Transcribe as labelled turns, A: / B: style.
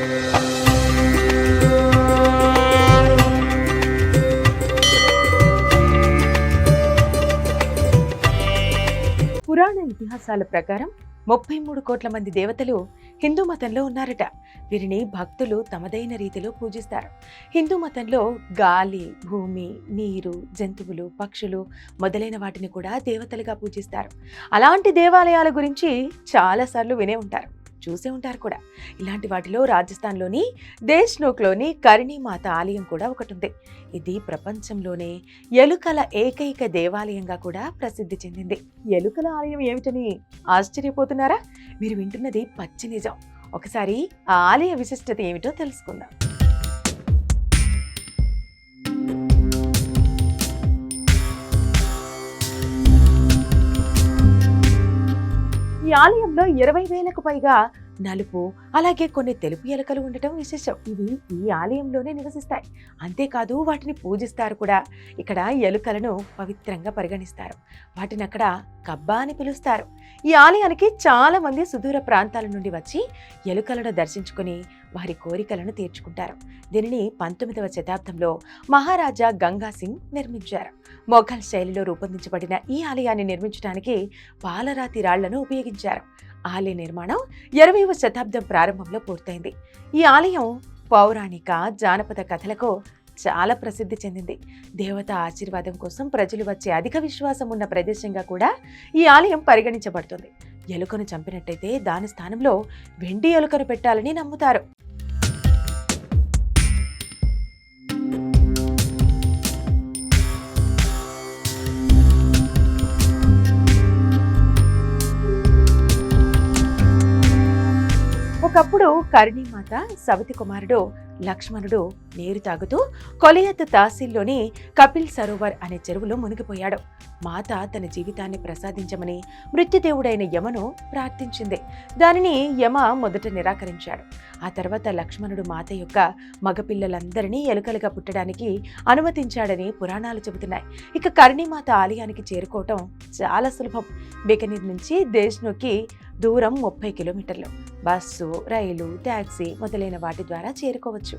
A: పురాణ ఇతిహాసాల ప్రకారం ముప్పై మూడు కోట్ల మంది దేవతలు హిందూ మతంలో ఉన్నారట. వీరిని భక్తులు తమదైన రీతిలో పూజిస్తారు. హిందూ మతంలో గాలి భూమి నీరు జంతువులు పక్షులు మొదలైన వాటిని కూడా దేవతలుగా పూజిస్తారు. అలాంటి దేవాలయాల గురించి చాలాసార్లు వినే ఉంటారు. చూసే ఉంటారు కూడా. ఇలాంటి వాటిలో రాజస్థాన్లోని దేశ్నోక్లోని కరిణీమాత ఆలయం కూడా ఒకటి ఉంది ఇది ప్రపంచంలోనే ఎలుకల ఏకైక దేవాలయంగా కూడా ప్రసిద్ధి చెందింది. ఎలుకల ఆలయం ఏమిటని ఆశ్చర్యపోతున్నారా? మీరు వింటున్నది పచ్చి నిజం. ఒకసారి ఆ ఆలయ విశిష్టత ఏమిటో తెలుసుకుందాం. ఈ ఆలయంలో ఇరవై వేలకు పైగా నలుపు అలాగే కొన్ని తెలుపు ఎలుకలు ఉండటం విశేషం. ఇవి ఈ ఆలయంలోనే నివసిస్తాయి. అంతేకాదు వాటిని పూజిస్తారు కూడా. ఇక్కడ ఎలుకలను పవిత్రంగా పరిగణిస్తారు. వాటిని అక్కడ కబ్బా అని పిలుస్తారు. ఈ ఆలయానికి చాలా మంది సుదూర ప్రాంతాల నుండి వచ్చి ఎలుకలను దర్శించుకొని వారి కోరికలను తీర్చుకుంటారు. దీనిని పంతొమ్మిదవ శతాబ్దంలో మహారాజా గంగా సింగ్ నిర్మించారు. మొఘల్ శైలిలో రూపొందించబడిన ఈ ఆలయాన్ని నిర్మించడానికి పాలరాతి రాళ్ళను ఉపయోగించారు. ఆలయ నిర్మాణం ఇరవైవ శతాబ్దం ప్రారంభంలో పూర్తయింది. ఈ ఆలయం పౌరాణిక జానపద కథలకు చాలా ప్రసిద్ధి చెందింది. దేవత ఆశీర్వాదం కోసం ప్రజలు వచ్చే అధిక విశ్వాసం ఉన్న ప్రదేశంగా కూడా ఈ ఆలయం పరిగణించబడుతుంది. ఎలుకను చంపినట్టయితే దాని స్థానంలో వెండి ఎలుకను పెట్టాలని నమ్ముతారు. ఒకప్పుడు కరుణీమాత సవతి కుమారుడు లక్ష్మణుడు నీరు తాగుతూ కొలయత్ తహసీల్లోని కపిల్ సరోవర్ అనే చెరువులో మునిగిపోయాడు. మాత తన జీవితాన్ని ప్రసాదించమని మృత్యుదేవుడైన యమను ప్రార్థించింది. దానిని యమ మొదట నిరాకరించాడు. ఆ తర్వాత లక్ష్మణుడు మాత యొక్క మగపిల్లలందరినీ ఎలుకలుగా పుట్టడానికి అనుమతించాడని పురాణాలు చెబుతున్నాయి. ఇక కరుణీమాత ఆలయానికి చేరుకోవటం చాలా సులభం. బికనీర్ నుంచి దేశ్నుకి దూరం ముప్పై కిలోమీటర్లు. బస్సు రైలు ట్యాక్సీ మొదలైన వాటి ద్వారా చేరుకోవచ్చు.